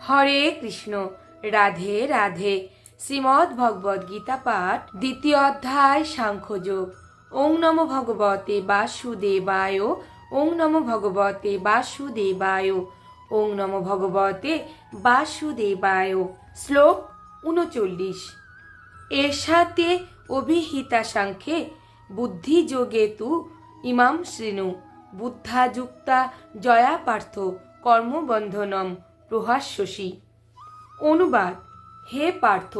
হরে কৃষ্ণ, রাধে রাধে। শ্রীমদ্ ভগবদ গীতা পাঠ, দ্বিতীয় অধ্যায় সাংখ্যযোগ ওং নম ভগবতে বাসুদেবায়, ওং নম ভগবতে বাসুদেবায়, ওং নম ভগবতে বাসুদেবায়। শ্লোক উনচল্লিশ। এর সাথে অভিহিতা সাংখ্যে বুদ্ধিযোগে তু ইমাম শ্রেণু বুদ্ধাযুক্তা জয়া পার্থ কর্মবন্ধনম প্রহাস্যসী। অনুবাদ, হে পার্থ,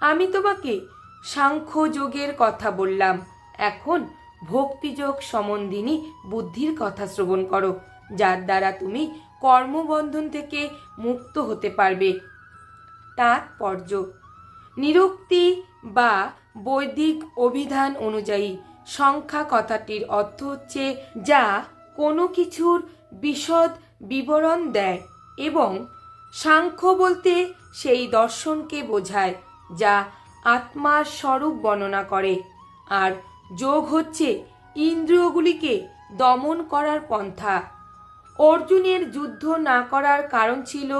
আমি তোমাকে সাংখ্য যোগের কথা বললাম। এখন ভক্তিযোগ সম্বন্ধিনী বুদ্ধির কথা শ্রবণ করো, যার দ্বারা তুমি কর্মবন্ধন থেকে মুক্ত হতে পারবে। তাৎপর্য, নিরুক্তি বা বৈদিক অভিধান অনুযায়ী সংখ্যা কথাটির অর্থ হচ্ছে যা কোনো কিছুর বিশদ বিবরণ দেয়। এবং সাংখ্য বলতে সেই দর্শনকে বোঝায়, যা আত্মার স্বরূপ বর্ণনা করে। আর যোগ হচ্ছে ইন্দ্রিয়গুলিকে দমন করার পন্থা। অর্জুনের যুদ্ধ না করার কারণ ছিল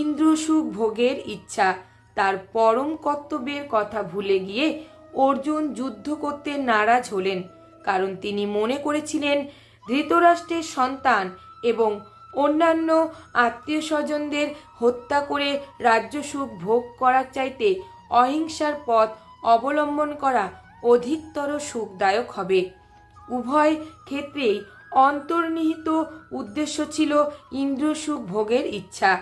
ইন্দ্রসুখ ভোগের ইচ্ছা। তার পরম কর্তব্যের কথা ভুলে গিয়ে অর্জুন যুদ্ধ করতে নারাজ হলেন, কারণ তিনি মনে করেছিলেন ধৃতরাষ্ট্রের সন্তান এবং অন্যান্য আত্মীয় স্বজনদের হত্যা করে রাজ্যসুখ ভোগ করার চাইতে অহিংসার পথ অবলম্বন করা অধিকতর সুখদায়ক হবে। উভয় ক্ষেত্রেই অন্তর্নিহিত উদ্দেশ্য ছিল ইন্দ্রসুখ ভোগের ইচ্ছা।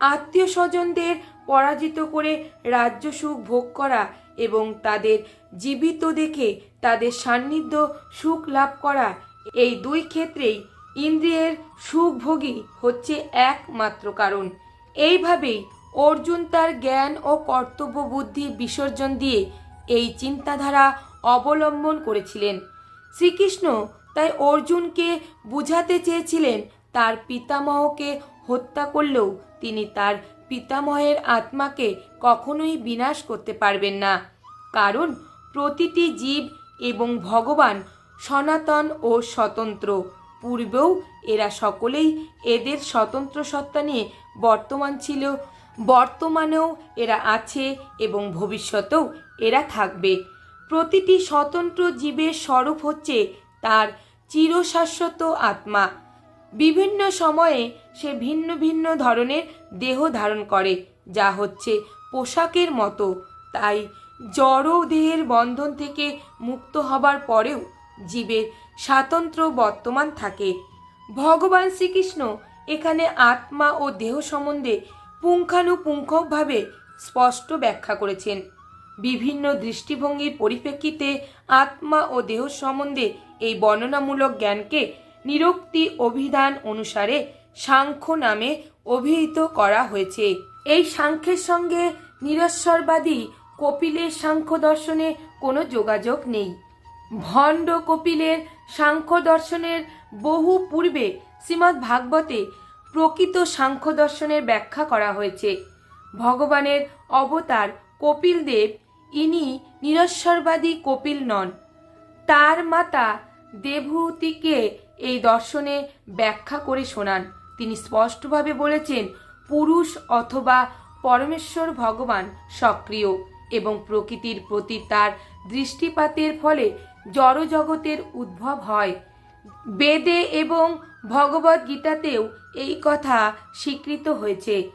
আত্মীয় স্বজনদের পরাজিত করে রাজ্য সুখ ভোগ করা এবং তাদের জীবিত দেখে তাদের সান্নিধ্য সুখ লাভ করা এই দুই ক্ষেত্রেই ইন্দ্রিয়ের সুখভোগী হচ্ছে একমাত্র কারণ। এইভাবেই অর্জুন তার জ্ঞান ও কর্তব্য বুদ্ধি বিসর্জন দিয়ে এই চিন্তাধারা অবলম্বন করেছিলেন। শ্রীকৃষ্ণ তাই অর্জুনকে বুঝাতে চেয়েছিলেন, তার পিতামহকে হত্যা করলেও তিনি তার পিতামহের আত্মাকে কখনোই বিনাশ করতে পারবেন না। কারণ প্রতিটি জীব এবং ভগবান সনাতন ও স্বতন্ত্র। পূর্বেও এরা সকলেই এদের স্বতন্ত্র সত্তা নিয়ে বর্তমান ছিল। বর্তমানেও এরা আছে এবং ভবিষ্যতেও এরা থাকবে। প্রতিটি স্বতন্ত্র জীবের স্বরূপ হচ্ছে তার চিরশাশ্বত আত্মা। বিভিন্ন সময়ে সে ভিন্ন ভিন্ন ধরনের দেহ ধারণ করে, যা হচ্ছে পোশাকের মতো। তাই জড় দেহের বন্ধন থেকে মুক্ত হবার পরেও জীবের স্বাতন্ত্র বর্তমান থাকে। ভগবান শ্রীকৃষ্ণ এখানে আত্মা ও দেহ সম্বন্ধে পুঙ্খানুপুঙ্খভাবে স্পষ্ট ব্যাখ্যা করেছেন। বিভিন্ন দৃষ্টিভঙ্গির পরিপ্রেক্ষিতে আত্মা ও দেহ সম্বন্ধে এই বর্ণনামূলক জ্ঞানকে নিরক্তি অভিধান অনুসারে সাংখ্য নামে অভিহিত করা হয়েছে। এই সাংখ্যের সঙ্গে নিরস্বরবাদী কপিলের সাংখ্য দর্শনে কোনো যোগাযোগ নেই। ভণ্ড কপিলের সাংখ্য দর্শনের বহু পূর্বে শ্রীমদ্ ভাগবতে প্রকৃত সাংখ্য দর্শনের ব্যাখ্যা করা হয়েছে। ভগবানের অবতার কপিল দেব, ইনি নিরস্বরবাদী কপিল নন। তার মাতা দেবহূতিকে এই দর্শনে ব্যাখ্যা করে শোনান। তিনি স্পষ্টভাবে বলেছেন, পুরুষ অথবা পরমেশ্বর ভগবান সক্রিয় এবং প্রকৃতির প্রতি তার দৃষ্টিপাতের ফলে জড়জগতের উদ্ভব হয়। বেদে এবং ভগবদ গীতাতেও এই কথা স্বীকৃত হয়েছে।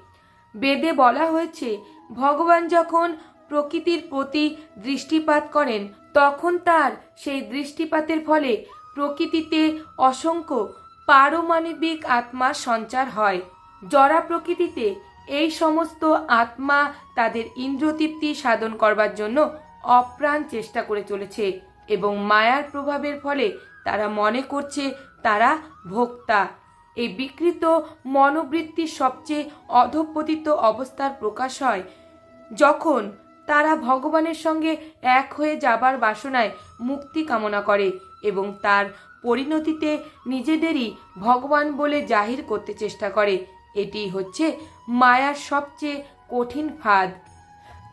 বেদে বলা হয়েছে, ভগবান যখন প্রকৃতির প্রতি দৃষ্টিপাত করেন, তখন তার সেই দৃষ্টিপাতের ফলে প্রকৃতিতে অসংখ্য পারমাণবিক আত্মার সঞ্চার হয়। জরা প্রকৃতিতে এই সমস্ত আত্মা তাদের ইন্দ্রতৃপ্তি সাধন করবার জন্য অপ্রাণ চেষ্টা করে চলেছে। এবং মায়ার প্রভাবের ফলে তারা মনে করছে তারা ভোক্তা। এই বিকৃত মনোবৃত্তির সবচেয়ে অধঃপতিত অবস্থার প্রকাশ হয়। যখন তারা ভগবানের সঙ্গে এক হয়ে যাবার বাসনায় মুক্তি কামনা করে এবং তার পরিণতিতে নিজেদেরই ভগবান বলে জাহির করতে চেষ্টা করে এটি হচ্ছে মায়ার সবচেয়ে কঠিন ফাঁদ।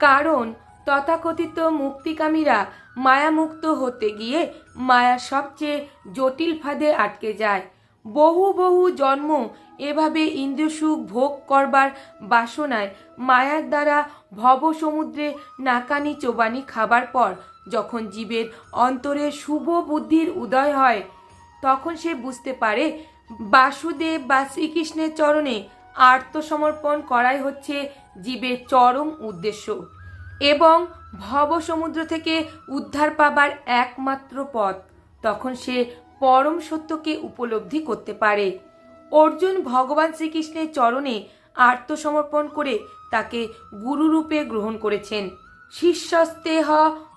কারণ তথাকথিত মুক্তিকামীরা মায়ামুক্ত হতে গিয়ে মায়ার সবচেয়ে জটিল ফাঁদে আটকে যায়। বহু বহু জন্ম এভাবে ইন্দ্রসুখ ভোগ করবার বাসনায় মায়ার দ্বারা ভব সমুদ্রে নাকানি চোবানি খাবার পর যখন জীবের অন্তরে শুভ বুদ্ধির উদয় হয়, তখন সে বুঝতে পারে বাসুদেব বা শ্রীকৃষ্ণের চরণে আত্মসমর্পণ করাই হচ্ছে জীবের চরম উদ্দেশ্য। এবং ভব সমুদ্র থেকে উদ্ধার পাবার একমাত্র পথ। তখন সে পরম সত্যকে উপলব্ধি করতে পারে। অর্জুন ভগবান শ্রীকৃষ্ণের চরণে আত্মসমর্পণ করে তাকে গুরুরূপে গ্রহণ করেছেন। শিষ্যস্তেহ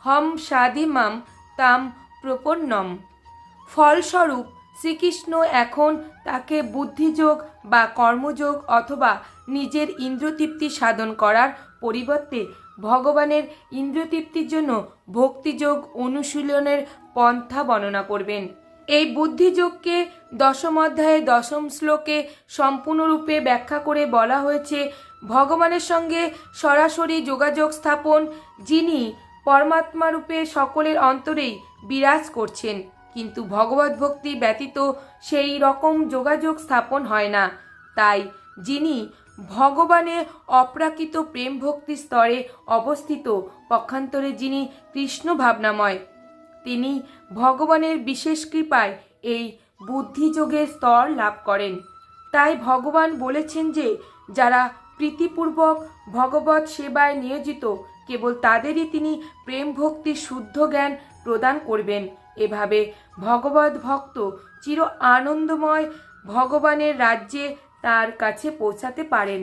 হম সাধিমাম তাম প্রপন্নম। ফলস্বরূপ শ্রীকৃষ্ণ এখন তাকে বুদ্ধিযোগ বা কর্মযোগ অথবা নিজের ইন্দ্রতৃপ্তি সাধন করার পরিবর্তে ভগবানের ইন্দ্রতৃপ্তির জন্য ভক্তিযোগ অনুশীলনের পন্থা বর্ণনা করবেন। এই বুদ্ধিযোগকে দশম অধ্যায়ে দশম শ্লোকে সম্পূর্ণরূপে ব্যাখ্যা করে বলা হয়েছে, ভগবানের সঙ্গে সরাসরি যোগাযোগ স্থাপন, যিনি পরমাত্মা রূপে সকলের অন্তরেই বিরাজ করছেন, কিন্তু ভগবত ভক্তি ব্যতীত সেই রকম যোগাযোগ স্থাপন হয় না। তাই যিনি ভগবানের অপ্রাকৃত প্রেম ভক্তি স্তরে অবস্থিত, পক্ষান্তরে যিনি কৃষ্ণ ভাবনাময় তিনি ভগবানের বিশেষ কৃপায় এই বুদ্ধিযোগের স্তর লাভ করেন। তাই ভগবান বলেছেন যে, যারা প্রীতিপূর্বক ভগবত সেবায় নিয়োজিত, কেবল তাদেরই তিনি প্রেম ভক্তি শুদ্ধ জ্ঞান প্রদান করবেন। এভাবে ভগবত ভক্ত চির আনন্দময় ভগবানের রাজ্যে তার কাছে পৌঁছাতে পারেন।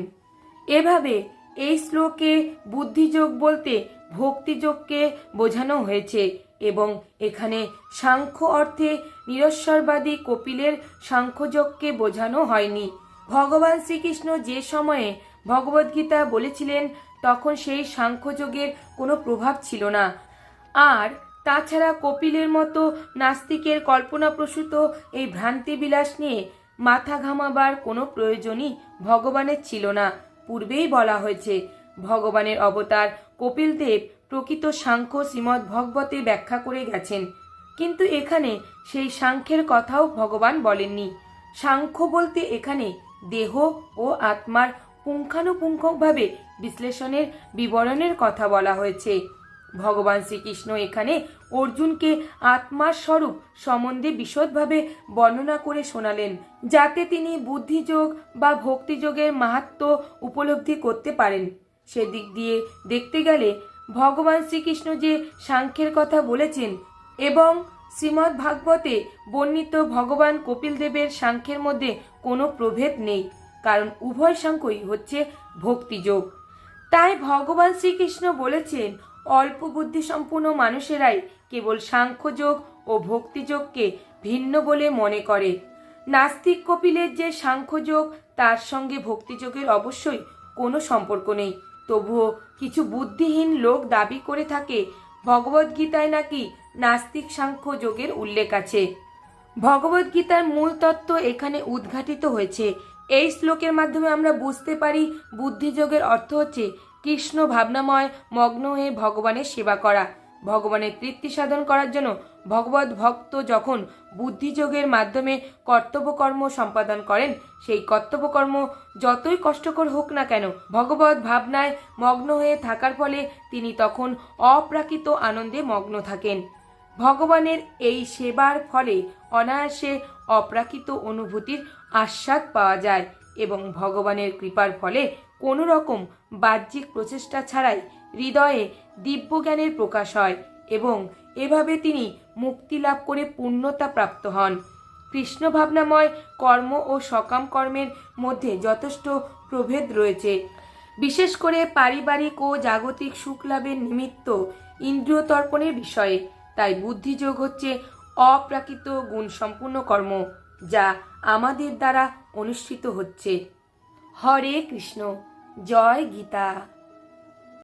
এভাবে এই শ্লোকে বুদ্ধিযোগ বলতে ভক্তিযোগকে বোঝানো হয়েছে এবং এখানে সাংখ্য অর্থে নিরস্বরবাদী কপিলের সাংখ্যযোগকে বোঝানো হয়নি। ভগবান শ্রীকৃষ্ণ যে সময়ে ভগবদ্গীতা বলেছিলেন, তখন সেই সাংখ্যযোগের কোনো প্রভাব ছিল না। আর তাছাড়া কপিলের মতো নাস্তিকের কল্পনাপ্রসূত এই ভ্রান্তি বিলাস নিয়ে মাথা ঘামাবার কোনো প্রয়োজনই ভগবানের ছিল না। পূর্বেই বলা হয়েছে, ভগবানের অবতার কপিল দেব প্রকৃত সাংখ্য শ্রীমৎ ভগবতে ব্যাখ্যা করে গেছেন। কিন্তু এখানে সেই সাংখ্যের কথাও ভগবান বলেননি। সাংখ্য বলতে এখানে দেহ ও আত্মার পুঙ্খানুপুঙ্খভাবে বিশ্লেষণের বিবরণের কথা বলা হয়েছে। ভগবান শ্রীকৃষ্ণ এখানে অর্জুনকে আত্মার স্বরূপ সম্বন্ধে বিশদভাবে বর্ণনা করে শোনালেন, যাতে তিনি বুদ্ধিযোগ বা ভক্তিযোগের মাহাত্ম উপলব্ধি করতে পারেন। সেদিক দিয়ে দেখতে গেলে ভগবান শ্রীকৃষ্ণ যে সাংখ্যের কথা বলেছেন এবং শ্রীমদ্ ভাগবতে বর্ণিত ভগবান কপিল দেবের সাংখ্যের মধ্যে কোনো প্রভেদ নেই, কারণ উভয় সাংখ্যই হচ্ছে ভক্তিযোগ। তাই ভগবান শ্রীকৃষ্ণ বলেছেন অল্প বুদ্ধিসম্পন্ন মানুষেরাই কেবল সাংখ্যযোগ ও ভক্তিযোগকে ভিন্ন বলে মনে করে। নাস্তিক কপিলের যে সাংখ্যযোগ, তার সঙ্গে ভক্তিযোগের অবশ্যই কোনো সম্পর্ক নেই। তবুও কিছু বুদ্ধিহীন লোক দাবি করে থাকে, ভগবদ্গীতায় নাকি নাস্তিক সাংখ্য যোগের উল্লেখ আছে। ভগবদ্গীতার মূল তত্ত্ব এখানে উদ্ঘাটিত হয়েছে। এই শ্লোকের মাধ্যমে আমরা বুঝতে পারি, বুদ্ধিযোগের অর্থ হচ্ছে কৃষ্ণ ভাবনাময় মগ্ন হয়ে ভগবানের সেবা করা, ভগবানের তৃপ্তি সাধন করার জন্য ভগবত ভক্ত যখন বুদ্ধিযোগের মাধ্যমে কর্তব্যকর্ম সম্পাদন করেন, সেই কর্তব্যকর্ম যতই কষ্টকর হোক না কেন, ভগবত ভাবনায় মগ্ন হয়ে থাকার ফলে তিনি তখন অপ্রাকৃত আনন্দে মগ্ন থাকেন। ভগবানের এই সেবার ফলে অনায়াসে অপ্রাকৃত অনুভূতির আস্বাদ পাওয়া যায় এবং ভগবানের কৃপার ফলে কোনো রকম বাহ্যিক প্রচেষ্টা ছাড়াই হৃদয়ে দিব্যজ্ঞানের প্রকাশ হয় এবং এভাবে তিনি মুক্তি লাভ করে পূর্ণতা প্রাপ্ত হন। কৃষ্ণ ভাবনাময় কর্ম ও সকাম কর্মের মধ্যে যথেষ্ট প্রভেদ রয়েছে। বিশেষ করে পারিবারিক ও জাগতিক সুখ লাভের নিমিত্ত ইন্দ্রিয় তর্পণের বিষয়ে, তাই বুদ্ধিযোগ হচ্ছে অপ্রাকৃত গুণসম্পূর্ণ কর্ম, যা আমাদের দ্বারা অনুষ্ঠিত হচ্ছে। হরে কৃষ্ণ জয় গীতা